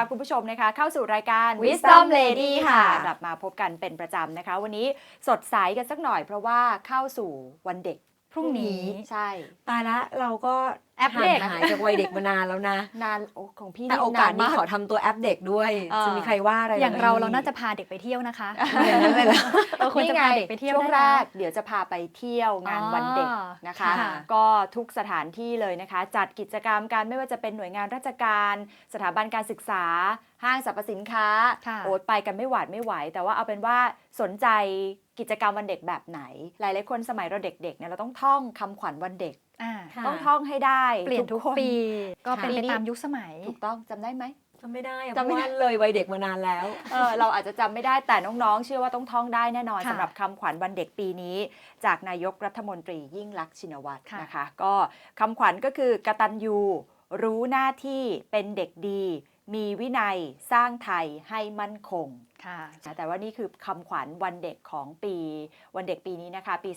รับคุณผู้ชมนะคะ เข้าสู่รายการ Wisdom Lady ค่ะ กลับมาพบกันเป็นประจำนะคะ วันนี้สดใสกันสักหน่อยเพราะว่าเข้าสู่วันเด็ก พรุ่งนี้ใช่ตายละเราก็แอปเด็กห่างหายจากวัยเด็กมานานแล้วนะ นานโอ้ของพี่แต่โอกาสนี้มขอทำตัวแอปเด็กด้วยเออจะมีใครว่าอะไรอย่างเราไหมเราน่าจะพาเด็กไปเที่ยวนะคะอย่างนั้นเลยเหรอเออควรจะนี่ไงพาเด็กไปเที่ยวช่วงได้แรนะกเดี๋ยวจะพาไปเที่ยวงานวันเด็กอ๋อนะคะค่ะก็ทุกสถานที่เลยนะคะ จัดกิจกรรมการไม่ว่าจะเป็นหน่วยงานราชการ สถาบันการศึกษา ห้างสรรพสินค้าค่ะโอ๊ตไปกันไม่หวาดไม่ไหว แต่ว่าเอาเป็นว่าสนใจ กิจกรรมวันเด็กแบบไหน หลายๆคนสมัยเราเด็กๆเนี่ยเราต้องท่องคำขวัญวันเด็กอ่าค่ะต้องท่องให้ได้เปลี่ยนทุกคนปี ก็เป็นค่ะไปตามยุคสมัย ถูกต้องจำได้ไหมจำไม่ได้อะจำเพไม่ราะได้ว่าเลยวัยเด็กมานานแล้วเออเราอาจจะจำไม่ได้แต่น้องๆ เชื่อว่าต้องท่องได้แน่นอนค่ะสำหรับคำขวัญวันเด็กปีนี้ จากนายกรัฐมนตรียิ่งลักษณ์ชินวัตรค่ะนะคะ ก็คำขวัญก็คือกตัญญูรู้หน้าที่เป็นเด็กดี มีวินัยสร้างไทยให้มั่นคง ค่ะ แต่ว่านี่คือคำขวัญวันเด็กของปี วันเด็กปีนี้นะคะ ปี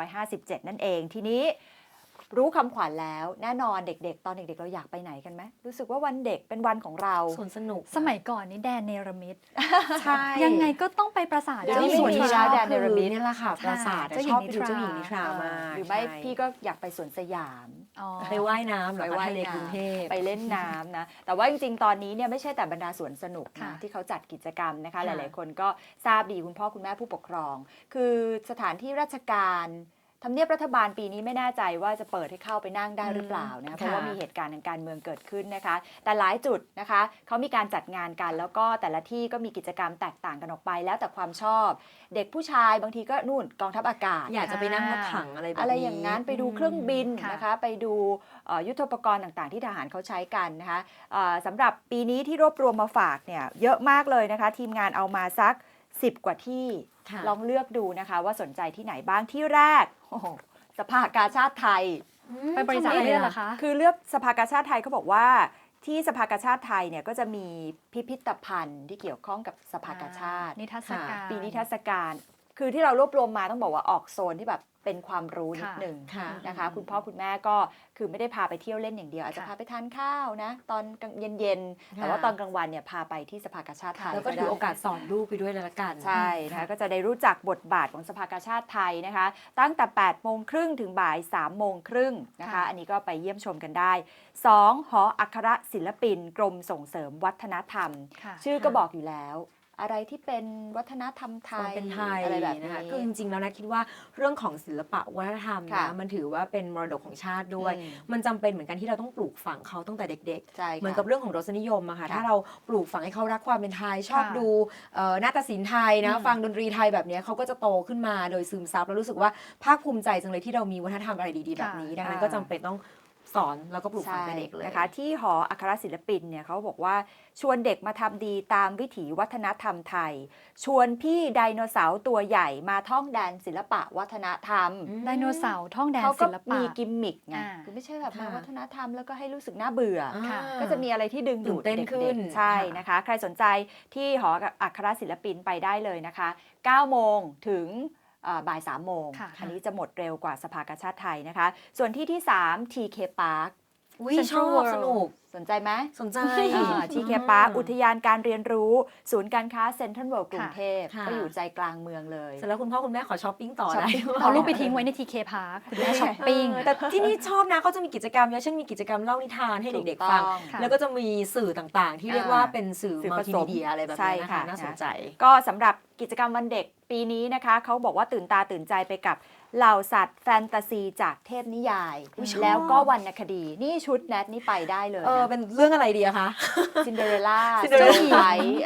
2557 นั่นเอง ทีนี้ รู้คำขวัญแล้วแน่นอนเด็กๆ ตอนเด็กๆ เราอยากไปไหนกันไหมรู้สึกว่าวันเด็กเป็นวันของเราสวนสนุก สมัยก่อนนี่แดนเนรมิตใช่ยังไงก็ต้องไปปราสาทเดี๋ยวเจ้านี้หญิงส่วนนิที่ทราแล้วแดนเนรมิตนี่แหละค่ะใช่ปราสาทเจ้าหญิชงอบไปดูนิทราเจ้าหญิงนิทรามาหรือไม่ใช่พี่ก็อยากไปสวนสยามอ๋อไปว่ายน้ำเหรอไปคะว่ายทะเลน้ำกรุงเทพไปเล่นน้ำนะแต่ว่าจริงๆ ตอนนี้เนี่ยไม่ใช่แต่บรรดาสวนสนุกค่ะนะที่เขาจัดกิจกรรมนะคะหค่ะลายๆ คนก็ทราบดีคุณพ่อคุณแม่ผู้ปกครอง คือสถานที่ราชการ ทำเนียบรัฐบาลปีนี้ไม่แน่ใจว่าจะเปิดให้เข้าไปนั่งได้หรือเปล่านะเพราะว่ามีเหตุการณ์ทางการเมืองเกิดขึ้นนะคะ แต่หลายจุดนะคะเขามีการจัดงานกัน แล้วก็แต่ละที่ก็มีกิจกรรมแตกต่างกันออกไป แล้วแต่ความชอบ เด็กผู้ชายบางทีก็นู่นกองทัพอากาศ อยากจะไปนั่งรถถังอะไรแบบนี้อะไรอย่างนั้นไปดูเครื่องบินค่ะนะคะ ไปดูเอ่อยุทโธปกรณ์ต่างๆ ที่ทหารเขาใช้กันนะคะเอ่อสำหรับปีนี้ที่รวบรวมมาฝากเนี่ยเยอะมากเลยนะคะ ทีมงานเอามาสัก 10 กว่าที่ค่ะ ลองเลือกดูนะคะ ว่าสนใจที่ไหนบ้างที่แรกโอ้โหสภากาชาติไทย ไปบริจาคทำไมเลือดอะเหรอคะ คือเลือกสภากาชาติไทยเขาบอกว่าที่สภากาชาติไทยเนี่ยก็จะมีพิพิธภัณฑ์ที่เกี่ยวข้องกับสภากาชาตินิทรรศการ ปีนิทรรศการ คือที่เรารวบรวมมาต้องบอกว่าออกโซนที่แบบ เป็นความรู้นิดค่ะหนึ่งค่ะนะคะ คุณพ่อคุณแม่ก็คือไม่ได้พาไปเที่ยวเล่นอย่างเดียว อาจจะค่ะพาไปทานข้าวนะ ตอนกลางเย็นๆแต่ว่าค่ะตอนกลางวันเนี่ยพาไปที่สภากาชาติไทยแล้วก็ถือโอกาสสอนลูกไปด้วยเลยละกันใช่นะคะก็จะได้รู้จักบทบาทของสภากาชาติไทยนะคะ ตั้งแต่8โมงครึ่งถึงบ่าย3โมงครึ่งนะคะค่ะอันนี้ก็ไปเยี่ยมชมกันได้ 2. หออัครศิลปิน กรมส่งเสริมวัฒนธรรมค่ะชื่อก็บอกอยู่แล้ว อะไรที่เป็นวัฒนธรรมไทความยเป็นไทยอะไรแบบนะนี้คะคือจริงๆแล้วนะคิดว่าเรื่องของศิลปะวัฒนธรรมค่ะนะมันถือว่าเป็นมรดกของชาติด้วยอืมมันจำเป็นเหมือนกันที่เราต้องปลูกฝังเขาตั้งแต่เด็กใช่ๆค่ะเหมือนกับเรื่องของรสนิยมอะค่ะค่ะถ้าเราปลูกฝังให้เขารักความเป็นไทยชอบค่ะดูเอ่อนาฏศิลป์ไทยนะอืมฟังดนตรีไทยแบบเนี้ยเขาก็จะโตขึ้นมาโดยซึมซับแล้วรู้สึกว่าภาคภูมิใจจังเลยที่เรามีวัฒนธรรมอะไรดีๆแบบนี้ดังนั้นก็จำเป็นต้อง สอนแล้วก็ปลูกฝังใช่แต่เด็กเลยนะคะที่หออัครศิลปินเนี่ยเขาบอกว่าชวนเด็กมาทำดีตามวิถีวัฒนธรรมไทย ชวนพี่ไดโนเสาร์ตัวใหญ่มาท่องแดนศิลปะวัฒนธรรมอืมไดโนเสาร์ท่องแดนเขาก็ศิลปะมีกิมมิกไงอ่าคือไม่ใช่แบบมาค่ะวัฒนธรรมแล้วก็ให้รู้สึกน่าเบื่ออค่ะก็จะมีอะไรที่ดึงดูดตื่นเต้นเด็กขึ้นๆใช่ค่ะนะคะ ใครสนใจที่หออัครศิลปินไปได้เลยนะคะ 9 โมงถึงเอ่อ บ่าย3โมง ค่ะอันนี้จะหมดเร็วกว่าสภากาชาติไทยนะคะ ส่วนที่ที่ 3 TK Park อุ้ย Central ชอบ World สนุก สนใจไหมสนใจทีเคปาร์คอุทยานการเรียนรู้ ศูนย์การค้าเซ็นทรัลเวิลด์กรุงเทพค่ะก็อยู่ใจกลางเมืองเลยเสร็จแล้วคุณพ่อคุณแม่ขอช้อปปิ้งต่อช้อปได้ปิ้งด้วยเอาลูกไปทิ้งไว้ในทีเคพาร์คคุณแม่ช้อปปิ้งเออแต่ที่นี่ชอบนะเขาจะมีกิจกรรมเยอะเช่นมีกิจกรรมเล่านิทานให้เด็กๆฟังถูต้องค่ะแล้วก็จะมีสื่อต่างๆ ที่เรียกว่าเป็นสื่อสื่อมัผลติสมมีเดียอะไรแบบใช่นี้นะค่ะคะน่าสนใจ ก็สำหรับกิจกรรมวันเด็กปีนี้นะคะเขาบอกว่าตื่นตาตื่นใจไปกับเหล่าสัตว์แฟนตาซีจากเทพนิยายอุ๊ยชอบแล้วก็วรรณคดี นี่ชุดแนทนี่ไปได้เลยเออนะเป็นเรื่องอะไรดีอะคะ ซินเดอเรลล่า Cinderella เจ้าหญิงไ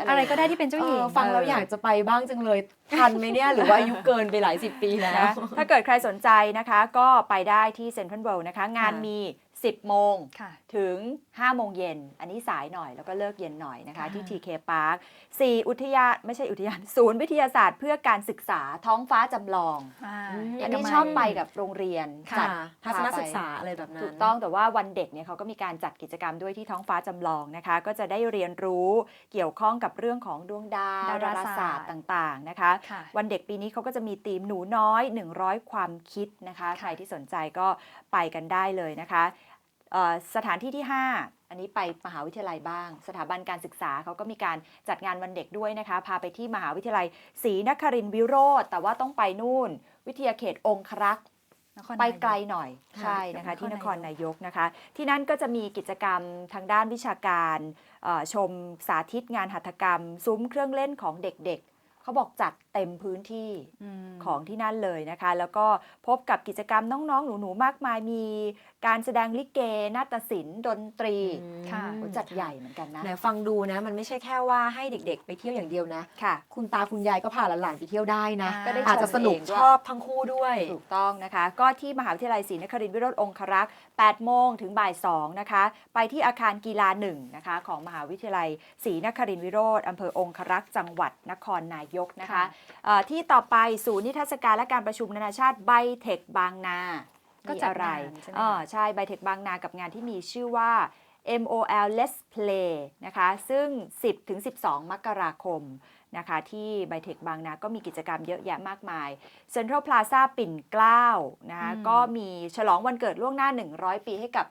อะไรก็ได้ที่เป็นเจ้าหญิง เออฟังแล้วอยากจะไปบ้างจังเลย ทันไหมเนี่ยหรือว่าอายุเกินไปหลายสิบปีแล้ว นะถ้าเกิดใครสนใจนะคะ ก็ไปได้ที่เซ็นทรัลเวิลด์นะคะ งานค่ะ มี 10 โมงค่ะถึง 5 โมงเย็น อันนี้สายหน่อยแล้วก็เลิกเย็นหน่อยนะคะอ่าที่ TK Park 4 อุทยานไม่ใช่อุทยาน ศูนย์วิทยาศาสตร์เพื่อการศึกษาท้องฟ้าจำลองอ่าอืมอันนี้เกมัยชอบไปกับโรงเรียนค่ะจัดทัศนศึกษาอะไรแบบนั้น ถูกต้องแต่ว่าวันเด็กเนี่ยเขาก็มีการจัดกิจกรรมด้วยที่ท้องฟ้าจำลองนะคะ ก็จะได้เรียนรู้เกี่ยวข้องกับเรื่องของดวงดาวดาดาราราศาศาสสตตร์ร์ต่างๆนะคะค่ะวันเด็กปีนี้เขาก็จะมีธีมหนูน้อย 100 ความคิดนะคะ ใครที่สนใจก็ไปกันได้เลยนะคะเอ่อ สถานที่ที่อันนี้ไปมหาวิทยาลัยบ้าง สถาบันการศึกษาเขาก็มีการจัดงานวันเด็กด้วยนะคะ พาไปที่มหาวิทยาลัยศรีนครินทรวิโรธแต่ว่าต้องไปนู่น วิทยาเขตองครักษ์นครไปนายกไกลหน่อยค่ะใช่นะคะนครที่นนายกครนายกนะคะ ที่นั่นก็จะมีกิจกรรมทางด้านวิชาการเอ่อชมสาธิตงานหัตถกรรม ซุ้มเครื่องเล่นของเด็กๆ เขาบอกจัดเต็มพื้นที่มของที่นั่นเลยนะคะ แล้วก็พบกับกิจกรรมน้องๆ หนูๆ มากมาย มีการแสดงลิเก นาฏศิลป์ ดนตรีค่ะโอ้จัดใหญ่เหมือนกันนะไหนฟังดูนะ มันไม่ใช่แค่ว่าให้เด็กๆ ไปเที่ยวอย่างเดียวนะค่ะ คุณตาคุณยายก็พาหลานๆ ไปเที่ยวได้นะก็ได้อาจจะสนุกชมเองด้วยชอบทั้งคู่ด้วย ถูกต้องนะคะ ก็ที่มหาวิทยาลัยศรีนครินทรวิโรธองครักษ์ 8 โมงถึงบ่าย 2 นะคะ ไปที่อาคารกีฬา1นะคะของมหาวิทยาลัยศรีนครินทรวิโรธอำเภอองครักษ์จังหวัดนครนายกนะคะค่ะเอ่อที่ต่อไปศูนย์นิทรรศการและการประชุมนานาชาติไบเทคบางนาก็มีจัดอะไรงานใช่ไหมอ่าคะใช่ไบเทคบางนากับงานที่มีชื่อว่า MOL Let's Play นะคะ ซึ่ง10ถึง12 มกราคม นะคะ ที่ไบเทคบางนาก็มีกิจกรรมเยอะแยะมากมายเซ็นทรัลพลาซาปิ่นเกล้านะคะอืมก็มีฉลองวันเกิดล่วงหน้า 100 ปีให้กับ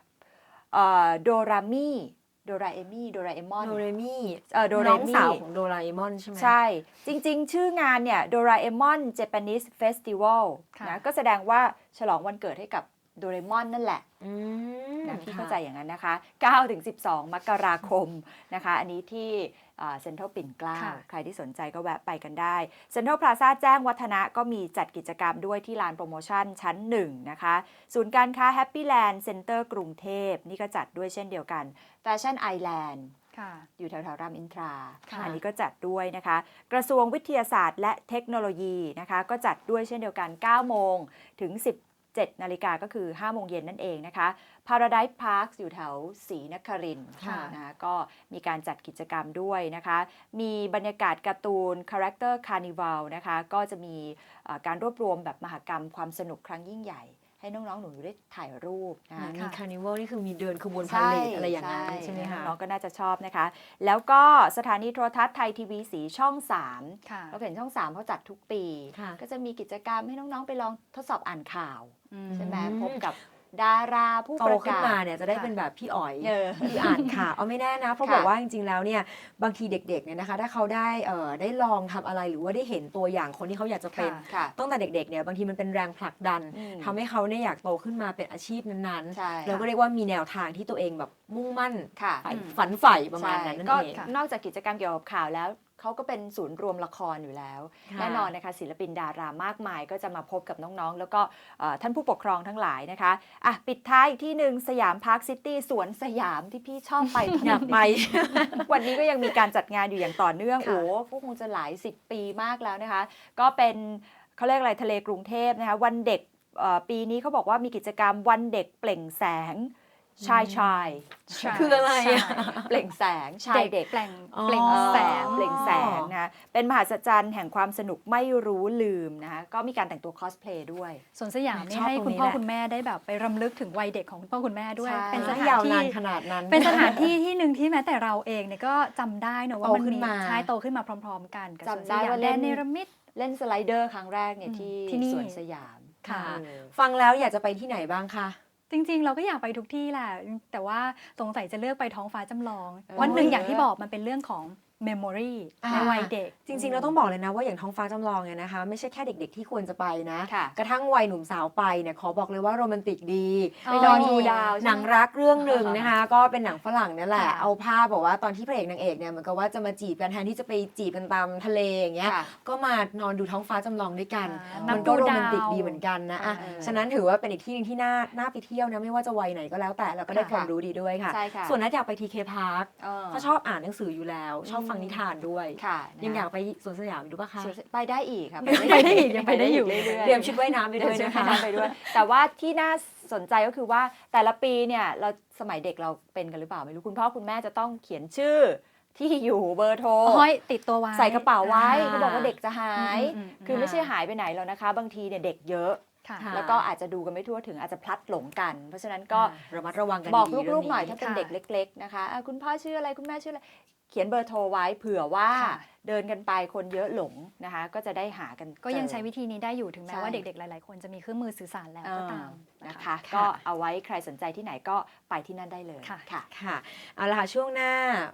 โดรามี่โดราเอมี่โดราเอมอนโดเรมี่เอ่อโดเรน้องมี่สาวของโดราเอมอนใช่ไหมใช่ จริง ๆ ชื่องานเนี่ยโดราเอมอนเจแปนิสเฟสติวัลค่ะนะก็แสดงว่าฉลองวันเกิดให้กับ โดเรมอนนั่นแหละอืมนะพี่ค่ะเข้าใจอย่างนั้นนะคะ9ถึง12 มกราคมนะคะ อันนี้ที่เซ็นทรัลปิ่นเกล้าค่ะใครที่สนใจก็แวะไปกันได้เซ็นทรัลพลาซาแจ้งวัฒนะก็มีจัดกิจกรรมด้วยที่ลานโปรโมชั่นชั้น 1 นะคะ ศูนย์การค้าแฮปปี้แลนด์เซ็นเตอร์กรุงเทพ นี่ก็จัดด้วยเช่นเดียวกันแฟชั่นไอแลนด์ค่ะอยู่แถวๆรามอินทราค่ะอันนี้ก็จัดด้วยนะคะ กระทรวงวิทยาศาสตร์และเทคโนโลยีนะคะ ก็จัดด้วยเช่นเดียวกัน 9 โมงถึง 17นาฬิกาก็คือ5โมงเย็นนั่นเองนะคะ Paradise Park อยู่แถวศรีนครินทร์ค่ะนะคะก็มีการจัดกิจกรรมด้วยนะคะ มีบรรยากาศการ์ตูน Character Carnival นะคะ ก็จะมีเอ่อการรวบรวมแบบมหกรรมความสนุกครั้งยิ่งใหญ่ ให้น้องๆหนูๆได้ถ่ายรูปนะคะมีค่ะคาร์นิวัลนี่คือมีเดินขบวนพาเลทอะไรอย่างนั้นใช่ไหมคะน้องๆก็น่าจะชอบนะคะ แล้วก็สถานีโทรทัศน์ไทยทีวีสีช่อง3ค่ะเราเห็นช่อง3เขาจัดทุกปีค่ะก็จะมีกิจกรรมให้น้องๆไปลองทดสอบอ่านข่าวอืมใช่ไหมอืมพบกับ ดาราผู้โตประขึ้นกาศมาเนี่ยจะได้ค่ะเป็นแบบพี่อ๋อยเออที่อ่านข่าวเอาไม่แน่นะ เพราะค่ะบอกว่าจริงๆแล้วเนี่ยบางทีเด็กๆเนี่ยนะคะ ถ้าเขาได้เอ่อได้ลองทำอะไรหรือว่าได้เห็นตัวอย่างคนที่เขาอยากจะเป็นค่ะค่ะตั้งแต่เด็กๆเนี่ยบางทีมันเป็นแรงผลักดันอืมทำให้เขาเนี่ยอยากโตขึ้นมาเป็นอาชีพนั้นใช่ๆแล้วก็เรียกว่ามีแนวทางที่ตัวเองแบบมุ่งมั่นค่ะใฝ่อืมฝันใฝ่ประมาณใช่นั้นนั่นก็เองนอกจากกิจกรรมเกี่ยวกับข่าวแล้ว เขาก็เป็นศูนย์รวมละครอยู่แล้วค่ะแน่นอนนะคะศิลปินดารามากมายก็จะมาพบกับน้องๆ แล้วก็เอ่อท่านผู้ปกครองทั้งหลายนะคะอะปิดท้ายอีกที่หนึ่งสยามพาร์คซิตี้สวนสยามที่พี่ชอบไปตนอยากไป วันนี้ก็ยังมีการจัดงานอยู่อย่างต่อเนื่องค่ะโอ้ก็คงจะหลายสิบปีมากแล้วนะคะ ก็เป็นเขาเรียกอะไรทะเลกรุงเทพนะคะวันเด็กเอ่อปีนี้เขาบอกว่ามีกิจกรรมวันเด็กเปล่งแสง ชายชายใช่คืออะไรอะใช่เปล่งแสงชายเด็กแปลงอ๋อเปล่งเออแสงเปล่งแสงนะคะเป็นมหัศจรรย์แห่งความสนุกไม่รู้ลืมนะคะก็มีการแต่งตัวคอสเพลย์ด้วยส่วนสยามนี่ชอบให้ตรงคุณนี้พ่อแหละคุณแม่ได้แบบไปรำลึกถึงวัยเด็กของคุณพ่อคุณแม่ด้วยใช่เป็นสไม่ถานยาวที่นานขนาดนั้น เป็นสถานที่ที่หนึ่งที่แม้แต่เราเองเนี่ยก็จำได้เนอะว่าโตมันขึ้มีนมาใช่โตขึ้นมาพร้อม ๆ กันกับจำสวนได้สยามว่าแดเล่นนเนรมิตเล่นสไลเดอร์ครั้งแรกเนี่ยอืมที่ที่นี่สวนสยามค่ะเออฟังแล้วอยากจะไปที่ไหนบ้างคะ จริง ๆ เราก็อยากไปทุกที่แหละ แต่ว่าสงสัยจะเลือกไปท้องฟ้าจำลองเออวันหนึ่งอย่างที่บอกมันเป็นเรื่องของ memory อ่าในวัยเด็ก จริง ๆ เราต้องบอกเลยนะว่าอย่างท้องฟ้าจำลองเนี่ยนะคะ ไม่ใช่แค่เด็ก ๆ ที่ควรจะไปนะค่ะกระทั่งวัยหนุ่มสาวไปเนี่ยขอบอกเลยว่าโรแมนติกดีไปก็นอนมีดูดาวใช่ไหมหนังรักเรื่องหนึ่งนะคะ ก็เป็นหนังฝรั่งนั่นแหละค่ะเอาภาพบอกว่าตอนที่พระเอกนางเอกเนี่ยเหมือนกับว่าจะมาจีบกันแทนที่จะไปจีบกันตามทะเลอย่างเงี้ยค่ะก็มานอนดูท้องฟ้าจำลองด้วยกันอ่ามันนับก็ดูโรดาวแมนติกดีเหมือนกันนะอะเออฉะนั้นถือว่าเป็นอีกที่หนึงที่น่าน่าไปเที่ยวนะไม่ว่าจะวัยไหนก็แล้วแต่เราก็ได้ค่ะความรู้ดีด้วยค่ะใช่ค่ะส่วนนัดอยากไปทีเคพาร์คเออเขาชอบอ่านหนังสืออยู่แล้วชอบฟังนิทานด้วย ค่ะยังอยากนะไปสวนสยามอยู่ด้วยปะคะ สวนสไปได้อีกค่ะไปได้อีกยังไปได้อยู่ เรื่อยๆเตรียมชุดว่ายน้ำไปด้วยเดี๋ยวนะจะคะให้น้ำไปด้วย แต่ว่าที่น่าสนใจก็คือว่าแต่ละปีเนี่ยเราสมัยเด็กเราเป็นกันหรือเปล่าไม่รู้คุณพ่อคุณแม่จะต้องเขียนชื่อที่อยู่เบอร์โทรห้อยติดตัวไว้ใส่กระเป๋าไว้อ่าเขาบอกว่าเด็กจะหายอืมอืมคือไม่ใช่หายไปไหนแล้วนะคะ บางทีเนี่ยเด็กเยอะ ค่ะ ค่ะ แล้วก็อาจจะดูกันไม่ทั่วถึงอาจจะพลัดหลงกัน เพราะฉะนั้นก็ระมัดระวังกันบอกดีๆลูกๆหน่อยเรื่ถ้างเป็นค่ะเด็กเล็ก ๆ นะคะอะคุณพ่อชื่ออะไรคุณแม่ชื่ออะไรเขียนเบอร์โทรไว้เผื่อว่าค่ะ เดินกันไปคนเยอะหลงนะคะ ก็จะได้หากันก็ยังเจอ ใช้วิธีนี้ได้อยู่ถึงแม้ว่าใช่เด็กๆ หลายๆ คนจะมีเครื่องมือสื่อสารแล้วก็ตามนะนะคะคะ ก็เอาไว้ใครสนใจที่ไหนก็ไปที่นั่นได้เลยค่ะ ค่ะ ค่ะเอาละค่ะช่วงหน้า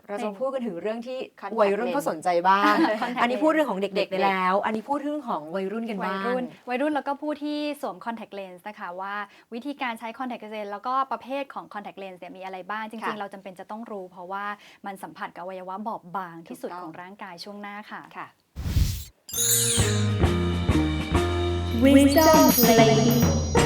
เราจะเป็นพูดกันถึงเรื่องที่ Contact วัยรุ่น lens เขาสนใจบ้าง Contact อันนี้พูดเรื่องของเด็กๆเด็กๆไปแล้ว อันนี้พูดเรื่องของวัยรุ่นกันวัยบ้าง รุ่นวัยรุ่นแล้วก็ผู้ที่สวม contact lens นะคะว่าวิธีการใช้ contact lens แล้วก็ประเภทของ contact lens เนี่ยมีอะไรบ้างจริง ค่ะ ๆ เราจำเป็นจะต้องรู้ เพราะว่ามันสัมผัสกับอวัยวะบอบบางที่สุดถูกต้องของร่างกายช่วงหน้าค่ะ ค่ะ Wisdom Lady.